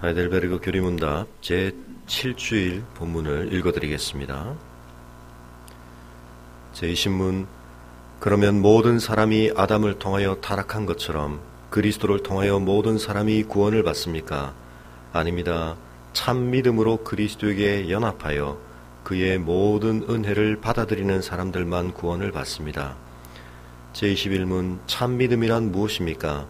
하이델베르그 교리문답 제 7주일 본문을 읽어드리겠습니다. 제20문 그러면 모든 사람이 아담을 통하여 타락한 것처럼 그리스도를 통하여 모든 사람이 구원을 받습니까? 아닙니다. 참 믿음으로 그리스도에게 연합하여 그의 모든 은혜를 받아들이는 사람들만 구원을 받습니다. 제21문 참 믿음이란 무엇입니까?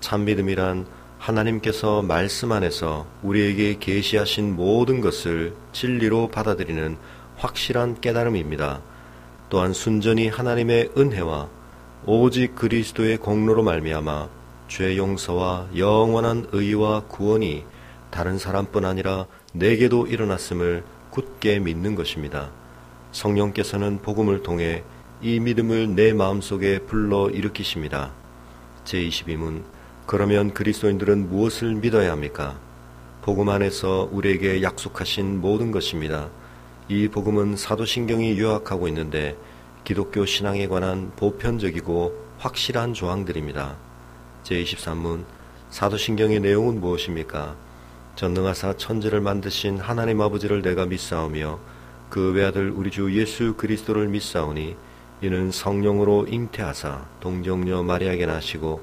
참 믿음이란 하나님께서 말씀 안에서 우리에게 계시하신 모든 것을 진리로 받아들이는 확실한 깨달음입니다. 또한 순전히 하나님의 은혜와 오직 그리스도의 공로로 말미암아 죄 용서와 영원한 의와 구원이 다른 사람뿐 아니라 내게도 일어났음을 굳게 믿는 것입니다. 성령께서는 복음을 통해 이 믿음을 내 마음속에 불러 일으키십니다. 제22문 그러면 그리스도인들은 무엇을 믿어야 합니까? 복음 안에서 우리에게 약속하신 모든 것입니다. 이 복음은 사도신경이 요약하고 있는데 기독교 신앙에 관한 보편적이고 확실한 조항들입니다. 제23문 사도신경의 내용은 무엇입니까? 전능하사 천지를 만드신 하나님 아버지를 내가 믿사오며 그 외아들 우리 주 예수 그리스도를 믿사오니 이는 성령으로 잉태하사 동정녀 마리아에게 나시고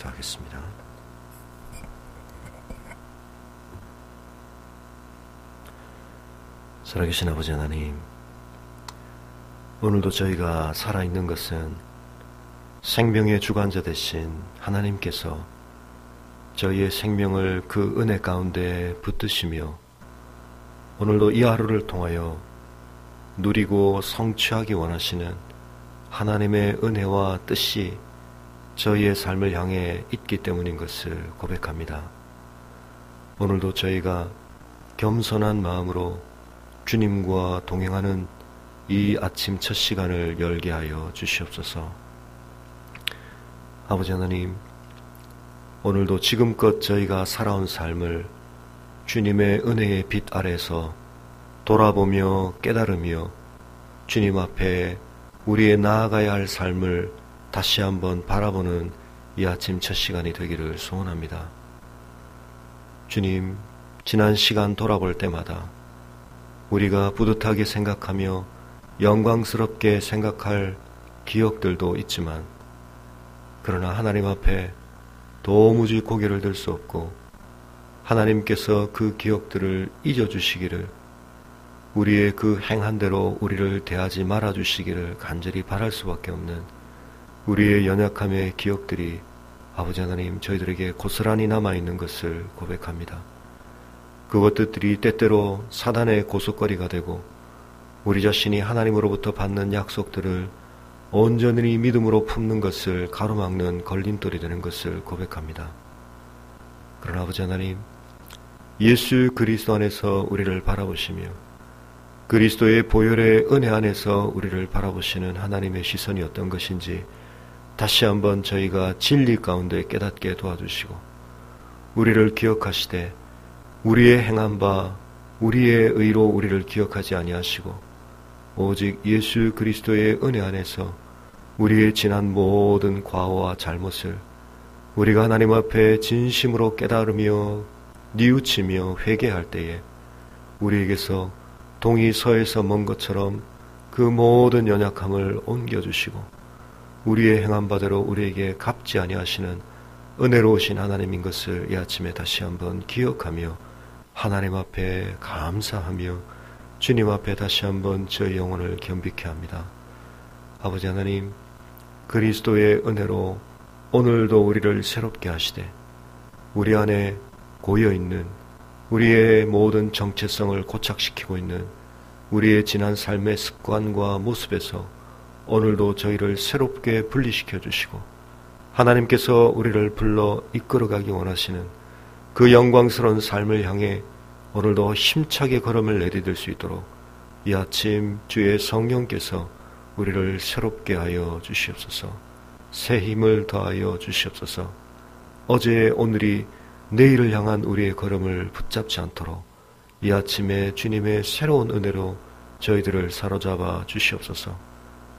기도하겠습니다. 살아계신 아버지 하나님, 오늘도 저희가 살아있는 것은 생명의 주관자 되신 하나님께서 저희의 생명을 그 은혜 가운데 붙드시며 오늘도 이 하루를 통하여 누리고 성취하기 원하시는 하나님의 은혜와 뜻이 저희의 삶을 향해 있기 때문인 것을 고백합니다. 오늘도 저희가 겸손한 마음으로 주님과 동행하는 이 아침 첫 시간을 열게 하여 주시옵소서. 아버지 하나님, 오늘도 지금껏 저희가 살아온 삶을 주님의 은혜의 빛 아래서 돌아보며 깨달으며 주님 앞에 우리의 나아가야 할 삶을 다시 한번 바라보는 이 아침 첫 시간이 되기를 소원합니다. 주님, 지난 시간 돌아볼 때마다 우리가 뿌듯하게 생각하며 영광스럽게 생각할 기억들도 있지만 그러나 하나님 앞에 도무지 고개를 들 수 없고 하나님께서 그 기억들을 잊어주시기를 우리의 그 행한 대로 우리를 대하지 말아 주시기를 간절히 바랄 수밖에 없는 우리의 연약함의 기억들이 아버지 하나님 저희들에게 고스란히 남아있는 것을 고백합니다. 그것들이 때때로 사단의 고속거리가 되고 우리 자신이 하나님으로부터 받는 약속들을 온전히 믿음으로 품는 것을 가로막는 걸림돌이 되는 것을 고백합니다. 그러나 아버지 하나님, 예수 그리스도 안에서 우리를 바라보시며 그리스도의 보혈의 은혜 안에서 우리를 바라보시는 하나님의 시선이 어떤 것인지 다시 한번 저희가 진리 가운데 깨닫게 도와주시고 우리를 기억하시되 우리의 행한 바 우리의 의로 우리를 기억하지 아니하시고 오직 예수 그리스도의 은혜 안에서 우리의 지난 모든 과오와 잘못을 우리가 하나님 앞에 진심으로 깨달으며 뉘우치며 회개할 때에 우리에게서 동이 서에서 먼 것처럼 그 모든 연약함을 옮겨주시고 우리의 행한 바대로 우리에게 갚지 아니하시는 은혜로우신 하나님인 것을 이 아침에 다시 한번 기억하며 하나님 앞에 감사하며 주님 앞에 다시 한번 저희 영혼을 겸비케 합니다. 아버지 하나님, 그리스도의 은혜로 오늘도 우리를 새롭게 하시되 우리 안에 고여 있는 우리의 모든 정체성을 고착시키고 있는 우리의 지난 삶의 습관과 모습에서 오늘도 저희를 새롭게 분리시켜 주시고 하나님께서 우리를 불러 이끌어가기 원하시는 그 영광스러운 삶을 향해 오늘도 힘차게 걸음을 내디딜 수 있도록 이 아침 주의 성령께서 우리를 새롭게 하여 주시옵소서. 새 힘을 더하여 주시옵소서. 어제 오늘이 내일을 향한 우리의 걸음을 붙잡지 않도록 이 아침에 주님의 새로운 은혜로 저희들을 사로잡아 주시옵소서.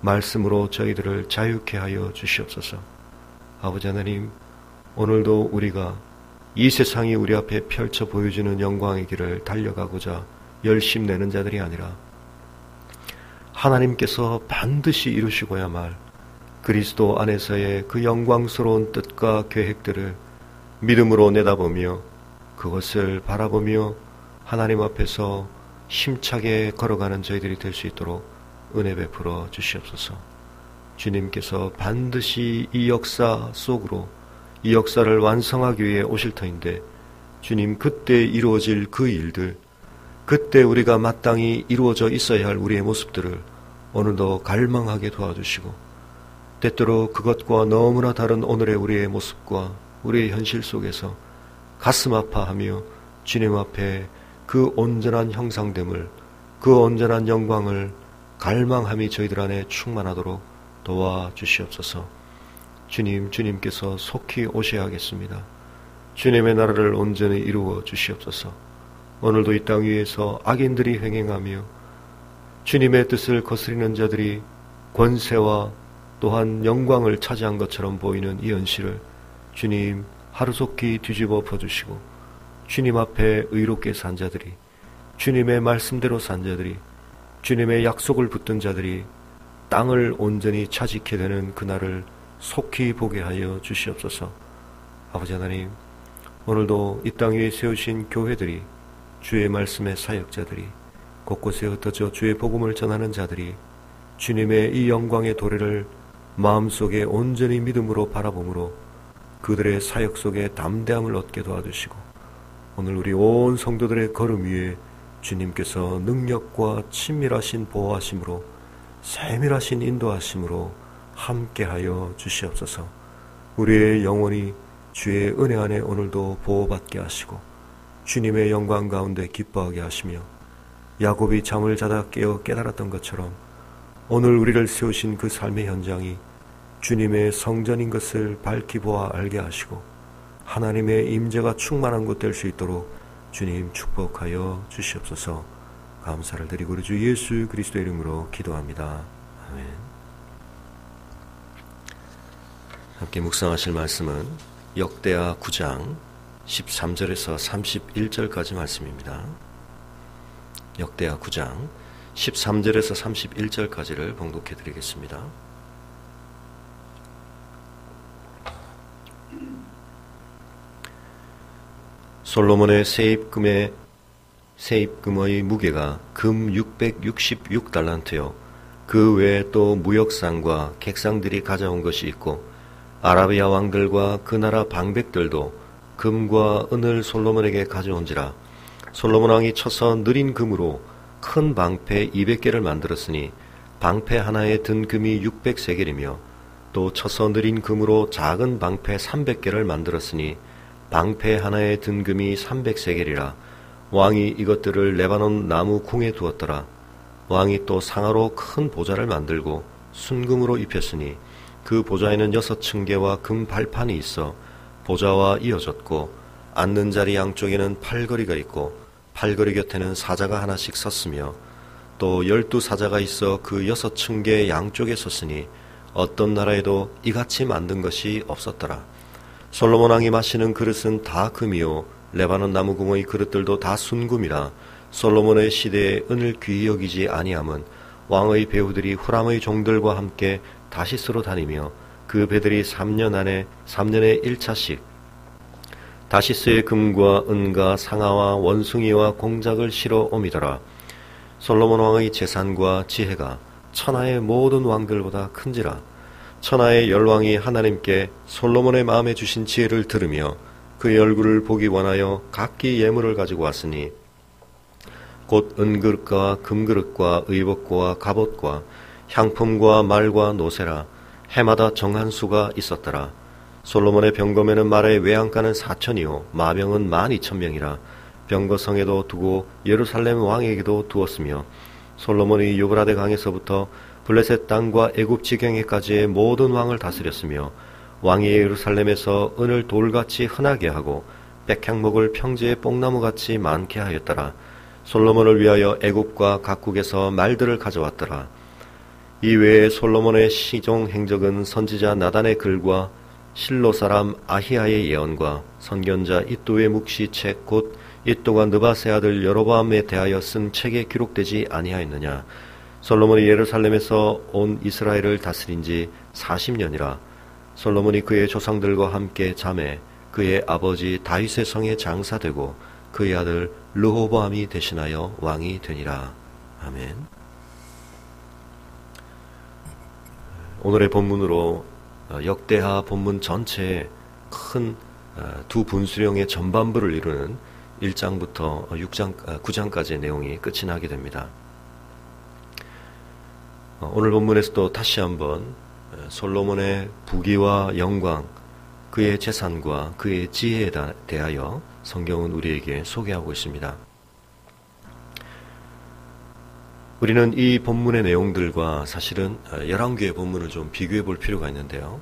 말씀으로 저희들을 자유케 하여 주시옵소서. 아버지 하나님, 오늘도 우리가 이 세상이 우리 앞에 펼쳐 보여주는 영광의 길을 달려가고자 열심 내는 자들이 아니라 하나님께서 반드시 이루시고야 말 그리스도 안에서의 그 영광스러운 뜻과 계획들을 믿음으로 내다보며 그것을 바라보며 하나님 앞에서 힘차게 걸어가는 저희들이 될 수 있도록 은혜 베풀어 주시옵소서. 주님께서 반드시 이 역사 속으로 이 역사를 완성하기 위해 오실 터인데 주님 그때 이루어질 그 일들 그때 우리가 마땅히 이루어져 있어야 할 우리의 모습들을 오늘도 갈망하게 도와주시고 때때로 그것과 너무나 다른 오늘의 우리의 모습과 우리의 현실 속에서 가슴 아파하며 주님 앞에 그 온전한 형상됨을 그 온전한 영광을 갈망함이 저희들 안에 충만하도록 도와주시옵소서. 주님, 주님께서 속히 오셔야겠습니다. 주님의 나라를 온전히 이루어 주시옵소서. 오늘도 이 땅 위에서 악인들이 횡행하며 주님의 뜻을 거스리는 자들이 권세와 또한 영광을 차지한 것처럼 보이는 이 현실을 주님 하루속히 뒤집어 엎어주시고 주님 앞에 의롭게 산 자들이 주님의 말씀대로 산 자들이 주님의 약속을 붙든 자들이 땅을 온전히 차지게 되는 그날을 속히 보게 하여 주시옵소서. 아버지 하나님, 오늘도 이 땅 위에 세우신 교회들이 주의 말씀의 사역자들이 곳곳에 흩어져 주의 복음을 전하는 자들이 주님의 이 영광의 도래를 마음속에 온전히 믿음으로 바라봄으로 그들의 사역 속에 담대함을 얻게 도와주시고 오늘 우리 온 성도들의 걸음 위에 주님께서 능력과 친밀하신 보호하심으로 세밀하신 인도하심으로 함께하여 주시옵소서. 우리의 영혼이 주의 은혜 안에 오늘도 보호받게 하시고 주님의 영광 가운데 기뻐하게 하시며 야곱이 잠을 자다 깨어 깨달았던 것처럼 오늘 우리를 세우신 그 삶의 현장이 주님의 성전인 것을 밝히 보아 알게 하시고 하나님의 임재가 충만한 곳 될 수 있도록 주님 축복하여 주시옵소서. 감사를 드리고 주 예수 그리스도 이름으로 기도합니다. 아멘. 함께 묵상하실 말씀은 역대하 9장 13절에서 31절까지 말씀입니다. 역대하 9장 13절에서 31절까지를 봉독해 드리겠습니다. 솔로몬의 세입금의 세입금의 무게가 금 666달란트요. 그 외에 또 무역상과 객상들이 가져온 것이 있고 아라비아 왕들과 그 나라 방백들도 금과 은을 솔로몬에게 가져온지라 솔로몬 왕이 쳐서 느린 금으로 큰 방패 200개를 만들었으니 방패 하나에 든 금이 600세겔이며 또 쳐서 느린 금으로 작은 방패 300개를 만들었으니 방패 하나에 든 금이 300세겔이라 왕이 이것들을 레바논 나무 궁에 두었더라. 왕이 또 상하로 큰 보좌를 만들고 순금으로 입혔으니 그 보좌에는 여섯 층계와 금 발판이 있어 보좌와 이어졌고 앉는 자리 양쪽에는 팔걸이가 있고 팔걸이 곁에는 사자가 하나씩 섰으며 또 열두 사자가 있어 그 여섯 층계 양쪽에 섰으니 어떤 나라에도 이같이 만든 것이 없었더라. 솔로몬 왕이 마시는 그릇은 다 금이요 레바논 나무궁의 그릇들도 다 순금이라 솔로몬의 시대에 은을 귀히 여기지 아니함은 왕의 배우들이 후람의 종들과 함께 다시스로 다니며 그 배들이 3년 안에 3년에 1차씩 다시스의 금과 은과 상아와 원숭이와 공작을 실어 오미더라. 솔로몬 왕의 재산과 지혜가 천하의 모든 왕들보다 큰지라. 천하의 열왕이 하나님께 솔로몬의 마음에 주신 지혜를 들으며 그의 얼굴을 보기 원하여 각기 예물을 가지고 왔으니 곧 은그릇과 금그릇과 의복과 갑옷과 향품과 말과 노세라 해마다 정한 수가 있었더라. 솔로몬의 병검에는 말의 외양간은 4천이요 마병은 만 이천 명이라 병거성에도 두고 예루살렘 왕에게도 두었으며 솔로몬이 유브라데 강에서부터 블레셋 땅과 애굽 지경에까지의 모든 왕을 다스렸으며 왕이 예루살렘에서 은을 돌같이 흔하게 하고 백향목을 평지에 뽕나무같이 많게 하였더라. 솔로몬을 위하여 애굽과 각국에서 말들을 가져왔더라. 이 외에 솔로몬의 시종 행적은 선지자 나단의 글과 실로 사람 아히야의 예언과 선견자 이또의 묵시 책 곧 이또가 느바세 아들 여로보암에 대하여 쓴 책에 기록되지 아니하였느냐 솔로몬이 예루살렘에서 온 이스라엘을 다스린 지 40년이라 솔로몬이 그의 조상들과 함께 잠에 그의 아버지 다윗의 성에 장사되고 그의 아들 르호보암이 대신하여 왕이 되니라 아멘. 오늘의 본문으로 어, 역대하 본문 전체에 큰두 어, 분수령의 전반부를 이루는 1장부터 6장, 9장까지의 내용이 끝이 나게 됩니다. 어, 오늘 본문에서도 다시 한번 솔로몬의 부귀와 영광, 그의 재산과 그의 지혜에 대하여 성경은 우리에게 소개하고 있습니다. 우리는 이 본문의 내용들과 사실은 11개의 본문을 좀 비교해 볼 필요가 있는데요.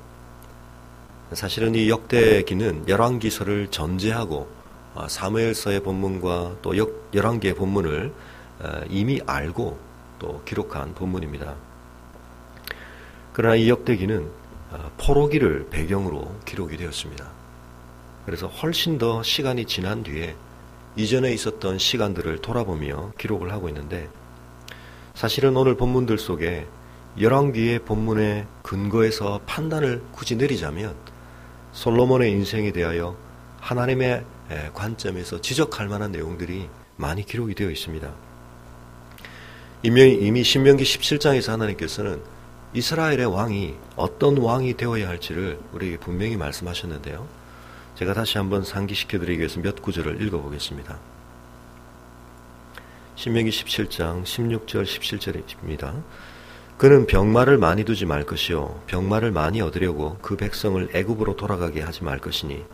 사실은 이 역대기는 열왕기서를 전제하고 어, 사무엘서의 본문과 또 11개의 본문을 어, 이미 알고 또 기록한 본문입니다. 그러나 이 역대기는 어, 포로기를 배경으로 기록이 되었습니다. 그래서 훨씬 더 시간이 지난 뒤에 이전에 있었던 시간들을 돌아보며 기록을 하고 있는데 사실은 오늘 본문들 속에 열왕기의 본문의 근거에서 판단을 굳이 내리자면 솔로몬의 인생에 대하여 하나님의 관점에서 지적할 만한 내용들이 많이 기록이 되어 있습니다. 이미 신명기 17장에서 하나님께서는 이스라엘의 왕이 어떤 왕이 되어야 할지를 우리에게 분명히 말씀하셨는데요. 제가 다시 한번 상기시켜 드리기 위해서 몇 구절을 읽어 보겠습니다. 신명기 17장 16절 17절입니다. 그는 병마를 많이 두지 말 것이요 병마를 많이 얻으려고 그 백성을 애굽으로 돌아가게 하지 말 것이니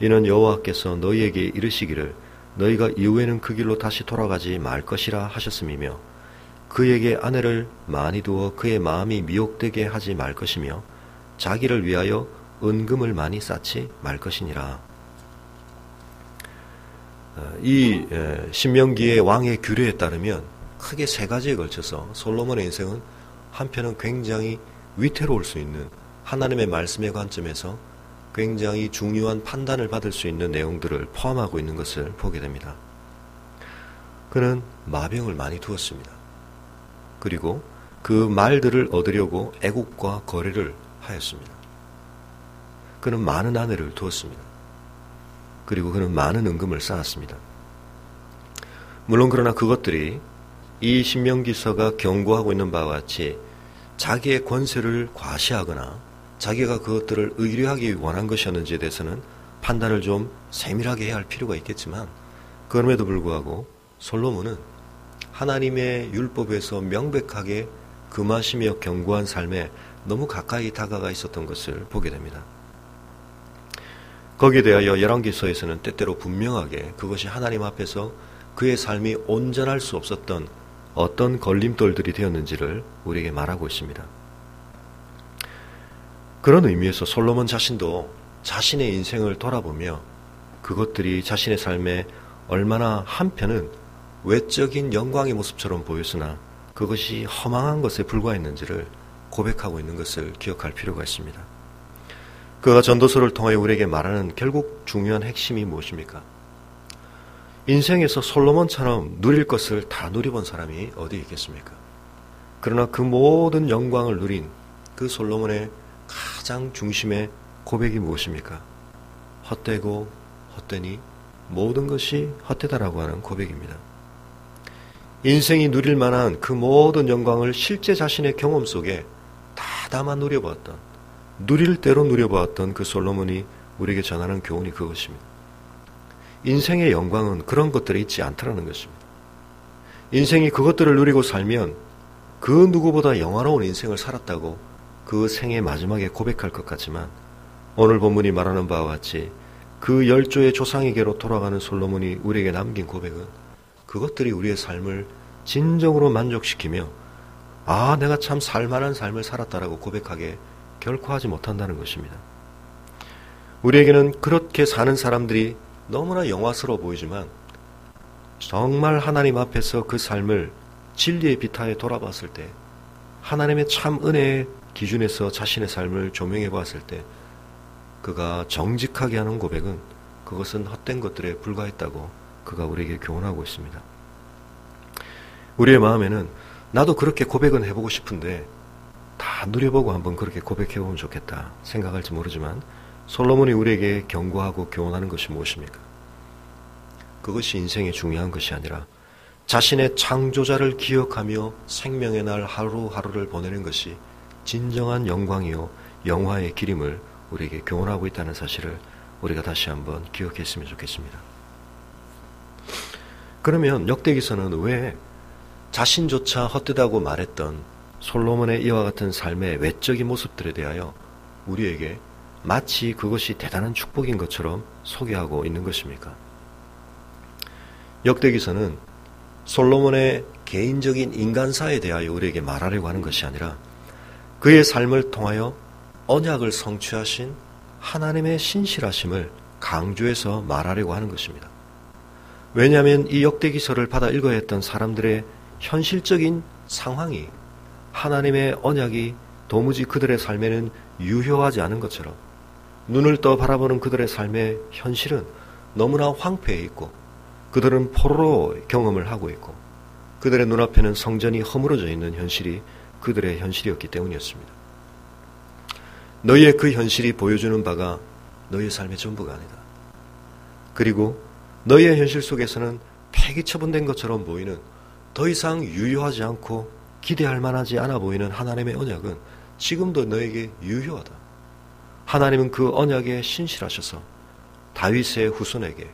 이는 여호와께서 너희에게 이르시기를 너희가 이후에는 그 길로 다시 돌아가지 말 것이라 하셨음이며 그에게 아내를 많이 두어 그의 마음이 미혹되게 하지 말 것이며 자기를 위하여 은금을 많이 쌓지 말 것이니라. 어, 이 신명기의 왕의 규례에 따르면 크게 세 가지에 걸쳐서 솔로몬의 인생은 한편은 굉장히 위태로울 수 있는 하나님의 말씀의 관점에서 굉장히 중요한 판단을 받을 수 있는 내용들을 포함하고 있는 것을 보게 됩니다. 그는 마병을 많이 두었습니다. 그리고 그 말들을 얻으려고 애국과 거래를 하였습니다. 그는 많은 아내를 두었습니다. 그리고 그는 많은 은금을 쌓았습니다. 물론 그러나 그것들이 이 신명기서가 경고하고 있는 바와 같이 자기의 권세를 과시하거나 자기가 그것들을 의뢰하기 원한 것이었는지에 대해서는 판단을 좀 세밀하게 해야 할 필요가 있겠지만 그럼에도 불구하고 솔로몬은 하나님의 율법에서 명백하게 금하시며 경고한 삶에 너무 가까이 다가가 있었던 것을 보게 됩니다. 거기에 대하여 열왕기서에서는 때때로 분명하게 그것이 하나님 앞에서 그의 삶이 온전할 수 없었던 어떤 걸림돌들이 되었는지를 우리에게 말하고 있습니다. 그런 의미에서 솔로몬 자신도 자신의 인생을 돌아보며 그것들이 자신의 삶에 얼마나 한편은 외적인 영광의 모습처럼 보였으나 그것이 허망한 것에 불과했는지를 고백하고 있는 것을 기억할 필요가 있습니다. 그가 전도서를 통하여 우리에게 말하는 결국 중요한 핵심이 무엇입니까? 인생에서 솔로몬처럼 누릴 것을 다 누려본 사람이 어디 있겠습니까? 그러나 그 모든 영광을 누린 그 솔로몬의 가장 중심의 고백이 무엇입니까? 헛되고 헛되니 모든 것이 헛되다라고 하는 고백입니다. 인생이 누릴 만한 그 모든 영광을 실제 자신의 경험 속에 다 담아 누려보았던 누릴 대로 누려보았던 그 솔로몬이 우리에게 전하는 교훈이 그것입니다. 인생의 영광은 그런 것들에 있지 않다라는 것입니다. 인생이 그것들을 누리고 살면 그 누구보다 영화로운 인생을 살았다고 그 생의 마지막에 고백할 것 같지만 오늘 본문이 말하는 바와 같이 그 열조의 조상에게로 돌아가는 솔로몬이 우리에게 남긴 고백은 그것들이 우리의 삶을 진정으로 만족시키며 아, 내가 참 살만한 삶을 살았다라고 고백하게 결코 하지 못한다는 것입니다. 우리에게는 그렇게 사는 사람들이 너무나 영화스러워 보이지만 정말 하나님 앞에서 그 삶을 진리의 비타에 돌아봤을 때 하나님의 참 은혜의 기준에서 자신의 삶을 조명해 보았을 때 그가 정직하게 하는 고백은 그것은 헛된 것들에 불과했다고 그가 우리에게 교훈하고 있습니다. 우리의 마음에는 나도 그렇게 고백은 해보고 싶은데 다 누려보고 한번 그렇게 고백해보면 좋겠다 생각할지 모르지만 솔로몬이 우리에게 경고하고 교훈하는 것이 무엇입니까? 그것이 인생의 중요한 것이 아니라 자신의 창조자를 기억하며 생명의 날 하루하루를 보내는 것이 진정한 영광이요 영화의 기림을 우리에게 교훈하고 있다는 사실을 우리가 다시 한번 기억했으면 좋겠습니다. 그러면 역대기서는 왜 자신조차 헛되다고 말했던 솔로몬의 이와 같은 삶의 외적인 모습들에 대하여 우리에게 마치 그것이 대단한 축복인 것처럼 소개하고 있는 것입니까? 역대기서는 솔로몬의 개인적인 인간사에 대하여 우리에게 말하려고 하는 것이 아니라 그의 삶을 통하여 언약을 성취하신 하나님의 신실하심을 강조해서 말하려고 하는 것입니다. 왜냐하면 이 역대기서를 받아 읽어야 했던 사람들의 현실적인 상황이 하나님의 언약이 도무지 그들의 삶에는 유효하지 않은 것처럼 눈을 떠 바라보는 그들의 삶의 현실은 너무나 황폐해 있고 그들은 포로로 경험을 하고 있고 그들의 눈앞에는 성전이 허물어져 있는 현실이 그들의 현실이었기 때문이었습니다. 너희의 그 현실이 보여주는 바가 너희의 삶의 전부가 아니다. 그리고 너희의 현실 속에서는 폐기 처분된 것처럼 보이는 더 이상 유효하지 않고 기대할 만하지 않아 보이는 하나님의 언약은 지금도 너에게 유효하다. 하나님은 그 언약에 신실하셔서 다윗의 후손에게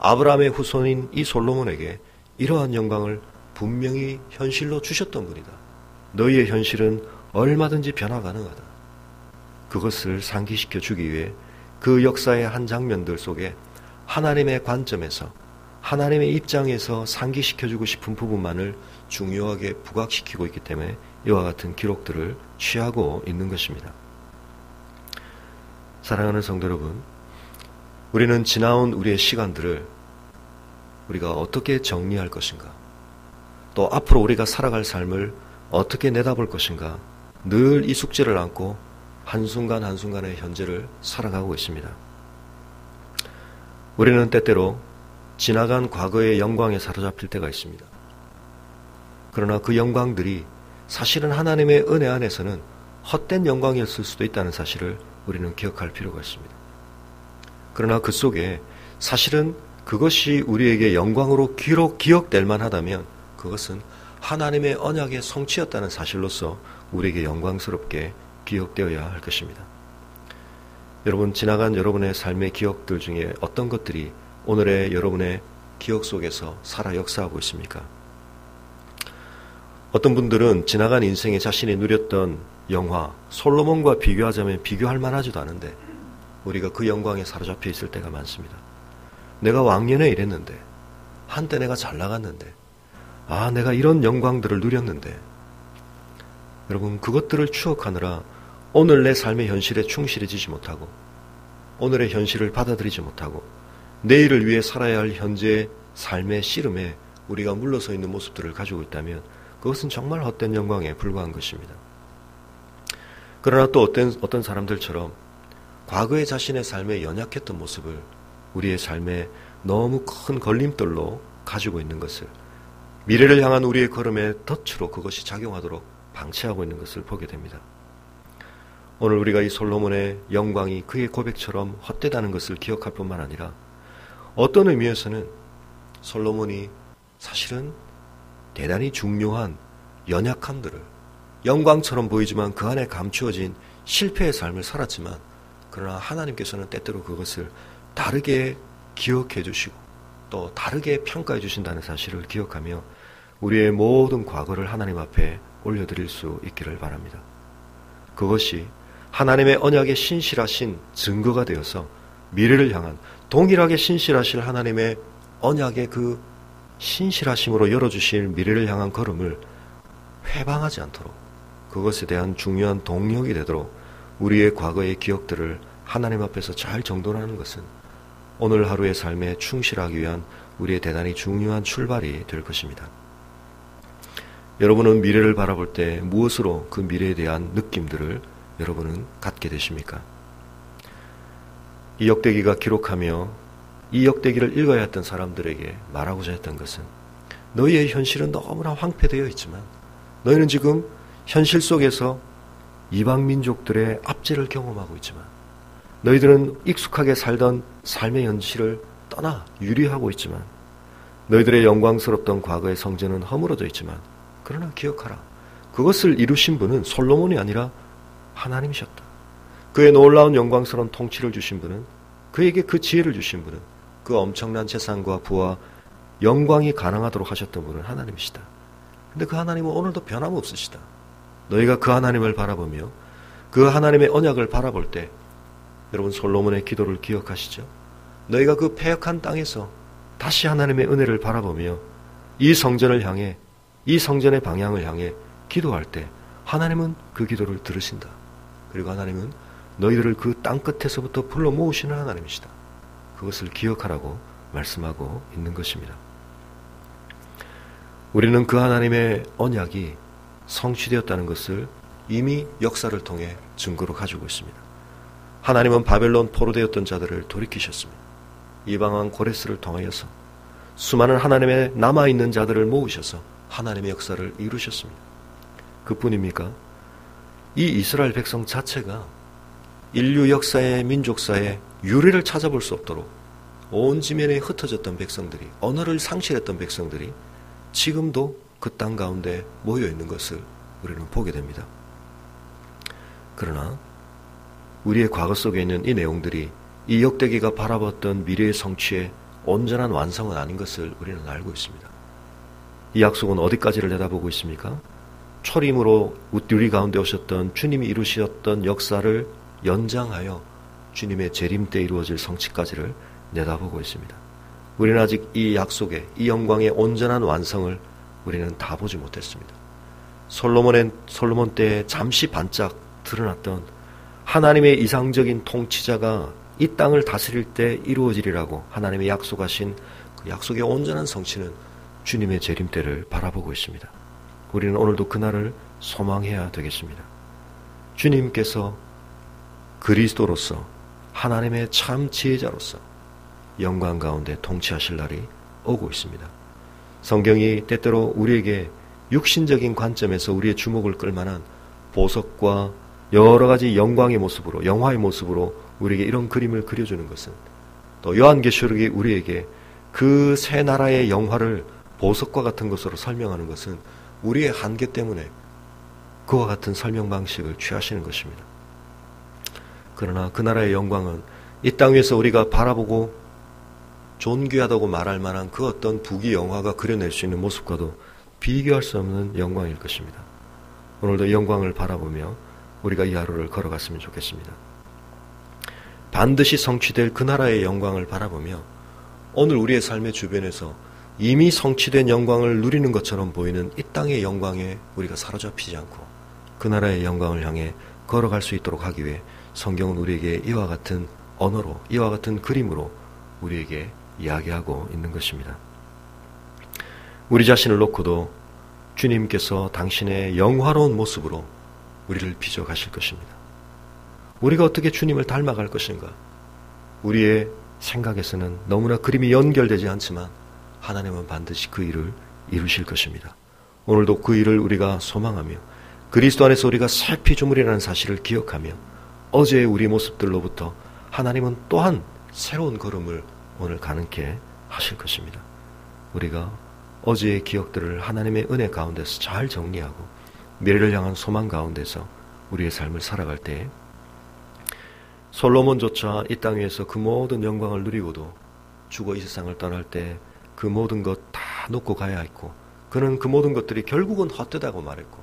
아브라함의 후손인 이 솔로몬에게 이러한 영광을 분명히 현실로 주셨던 분이다. 너희의 현실은 얼마든지 변화 가능하다. 그것을 상기시켜 주기 위해 그 역사의 한 장면들 속에 하나님의 관점에서 하나님의 입장에서 상기시켜주고 싶은 부분만을 중요하게 부각시키고 있기 때문에 이와 같은 기록들을 취하고 있는 것입니다. 사랑하는 성도 여러분, 우리는 지나온 우리의 시간들을 우리가 어떻게 정리할 것인가, 또 앞으로 우리가 살아갈 삶을 어떻게 내다볼 것인가, 늘 이 숙제를 안고 한순간 한순간의 현재를 살아가고 있습니다. 우리는 때때로 지나간 과거의 영광에 사로잡힐 때가 있습니다. 그러나 그 영광들이 사실은 하나님의 은혜 안에서는 헛된 영광이었을 수도 있다는 사실을 우리는 기억할 필요가 있습니다. 그러나 그 속에 사실은 그것이 우리에게 영광으로 기록, 기억될 만하다면 그것은 하나님의 언약의 성취였다는 사실로서 우리에게 영광스럽게 기억되어야 할 것입니다. 여러분, 지나간 여러분의 삶의 기억들 중에 어떤 것들이 오늘의 여러분의 기억 속에서 살아 역사하고 있습니까? 어떤 분들은 지나간 인생에 자신이 누렸던 영화, 솔로몬과 비교하자면 비교할 만하지도 않은데 우리가 그 영광에 사로잡혀 있을 때가 많습니다. 내가 왕년에 이랬는데, 한때 내가 잘 나갔는데, 아, 내가 이런 영광들을 누렸는데, 여러분, 그것들을 추억하느라 오늘 내 삶의 현실에 충실해지지 못하고, 오늘의 현실을 받아들이지 못하고, 내일을 위해 살아야 할 현재의 삶의 씨름에 우리가 물러서 있는 모습들을 가지고 있다면 그것은 정말 헛된 영광에 불과한 것입니다. 그러나 또 어떤, 어떤 사람들처럼 과거의 자신의 삶에 연약했던 모습을 우리의 삶에 너무 큰 걸림돌로 가지고 있는 것을 미래를 향한 우리의 걸음에 덫으로 그것이 작용하도록 방치하고 있는 것을 보게 됩니다. 오늘 우리가 이 솔로몬의 영광이 그의 고백처럼 헛되다는 것을 기억할 뿐만 아니라 어떤 의미에서는 솔로몬이 사실은 대단히 중요한 연약함들을 영광처럼 보이지만 그 안에 감추어진 실패의 삶을 살았지만 그러나 하나님께서는 때때로 그것을 다르게 기억해 주시고 또 다르게 평가해 주신다는 사실을 기억하며 우리의 모든 과거를 하나님 앞에 올려드릴 수 있기를 바랍니다. 그것이 하나님의 언약의 신실하신 증거가 되어서 미래를 향한 동일하게 신실하실 하나님의 언약의 그 신실하심으로 열어주실 미래를 향한 걸음을 회방하지 않도록 그것에 대한 중요한 동력이 되도록 우리의 과거의 기억들을 하나님 앞에서 잘 정돈하는 것은 오늘 하루의 삶에 충실하기 위한 우리의 대단히 중요한 출발이 될 것입니다. 여러분은 미래를 바라볼 때 무엇으로 그 미래에 대한 느낌들을 여러분은 갖게 되십니까? 이 역대기가 기록하며 이 역대기를 읽어야 했던 사람들에게 말하고자 했던 것은 너희의 현실은 너무나 황폐되어 있지만 너희는 지금 현실 속에서 이방 민족들의 압제를 경험하고 있지만 너희들은 익숙하게 살던 삶의 현실을 떠나 유리하고 있지만 너희들의 영광스럽던 과거의 성전은 허물어져 있지만 그러나 기억하라. 그것을 이루신 분은 솔로몬이 아니라 하나님이셨다. 그의 놀라운 영광스러운 통치를 주신 분은 그에게 그 지혜를 주신 분은 그 엄청난 재산과 부와 영광이 가능하도록 하셨던 분은 하나님이시다. 근데 그 하나님은 오늘도 변함없으시다. 너희가 그 하나님을 바라보며 그 하나님의 언약을 바라볼 때 여러분 솔로몬의 기도를 기억하시죠? 너희가 그 폐역한 땅에서 다시 하나님의 은혜를 바라보며 이 성전을 향해 이 성전의 방향을 향해 기도할 때 하나님은 그 기도를 들으신다. 그리고 하나님은 너희들을 그 땅 끝에서부터 불러 모으시는 하나님이시다. 그것을 기억하라고 말씀하고 있는 것입니다. 우리는 그 하나님의 언약이 성취되었다는 것을 이미 역사를 통해 증거로 가지고 있습니다. 하나님은 바벨론 포로되었던 자들을 돌이키셨습니다. 이방왕 고레스를 통하여서 수많은 하나님의 남아있는 자들을 모으셔서 하나님의 역사를 이루셨습니다. 그뿐입니까? 이 이스라엘 백성 자체가 인류 역사의 민족사의 유래를 찾아볼 수 없도록 온 지면에 흩어졌던 백성들이 언어를 상실했던 백성들이 지금도 그 땅 가운데 모여 있는 것을 우리는 보게 됩니다. 그러나 우리의 과거 속에 있는 이 내용들이 이 역대기가 바라봤던 미래의 성취의 온전한 완성은 아닌 것을 우리는 알고 있습니다. 이 약속은 어디까지를 내다보고 있습니까? 초림으로 우리 가운데 오셨던 주님이 이루셨던 역사를 연장하여 주님의 재림 때 이루어질 성취까지를 내다보고 있습니다. 우리는 아직 이 약속의 이 영광의 온전한 완성을 우리는 다 보지 못했습니다. 솔로몬의 솔로몬 때 잠시 반짝 드러났던 하나님의 이상적인 통치자가 이 땅을 다스릴 때 이루어지리라고 하나님의 약속하신 그 약속의 온전한 성취는 주님의 재림 때를 바라보고 있습니다. 우리는 오늘도 그날을 소망해야 되겠습니다. 주님께서 그리스도로서 하나님의 참 지혜자로서 영광 가운데 통치하실 날이 오고 있습니다. 성경이 때때로 우리에게 육신적인 관점에서 우리의 주목을 끌만한 보석과 여러 가지 영광의 모습으로 영화의 모습으로 우리에게 이런 그림을 그려주는 것은 또 요한계시록이 우리에게 그 새 나라의 영화를 보석과 같은 것으로 설명하는 것은 우리의 한계 때문에 그와 같은 설명 방식을 취하시는 것입니다. 그러나 그 나라의 영광은 이 땅 위에서 우리가 바라보고 존귀하다고 말할 만한 그 어떤 부귀 영화가 그려낼 수 있는 모습과도 비교할 수 없는 영광일 것입니다. 오늘도 영광을 바라보며 우리가 이 하루를 걸어갔으면 좋겠습니다. 반드시 성취될 그 나라의 영광을 바라보며 오늘 우리의 삶의 주변에서 이미 성취된 영광을 누리는 것처럼 보이는 이 땅의 영광에 우리가 사로잡히지 않고 그 나라의 영광을 향해 걸어갈 수 있도록 하기 위해 성경은 우리에게 이와 같은 언어로 이와 같은 그림으로 우리에게 이야기하고 있는 것입니다. 우리 자신을 놓고도 주님께서 당신의 영화로운 모습으로 우리를 빚어 가실 것입니다. 우리가 어떻게 주님을 닮아갈 것인가? 우리의 생각에서는 너무나 그림이 연결되지 않지만 하나님은 반드시 그 일을 이루실 것입니다. 오늘도 그 일을 우리가 소망하며 그리스도 안에서 우리가 새 피조물이라는 사실을 기억하며 어제의 우리 모습들로부터 하나님은 또한 새로운 걸음을 오늘 가능케 하실 것입니다. 우리가 어제의 기억들을 하나님의 은혜 가운데서 잘 정리하고 미래를 향한 소망 가운데서 우리의 삶을 살아갈 때 솔로몬조차 이 땅 위에서 그 모든 영광을 누리고도 죽어 이 세상을 떠날 때 그 모든 것 다 놓고 가야 했고 그는 그 모든 것들이 결국은 헛되다고 말했고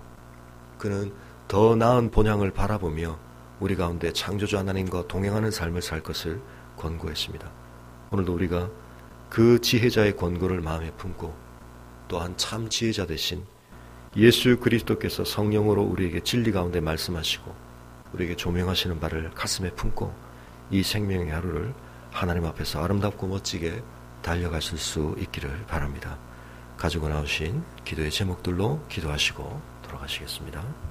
그는 더 나은 본향을 바라보며 우리 가운데 창조주 하나님과 동행하는 삶을 살 것을 권고했습니다. 오늘도 우리가 그 지혜자의 권고를 마음에 품고 또한 참 지혜자 대신 예수 그리스도께서 성령으로 우리에게 진리 가운데 말씀하시고 우리에게 조명하시는 바를 가슴에 품고 이 생명의 하루를 하나님 앞에서 아름답고 멋지게 달려가실 수 있기를 바랍니다. 가지고 나오신 기도의 제목들로 기도하시고 돌아가시겠습니다.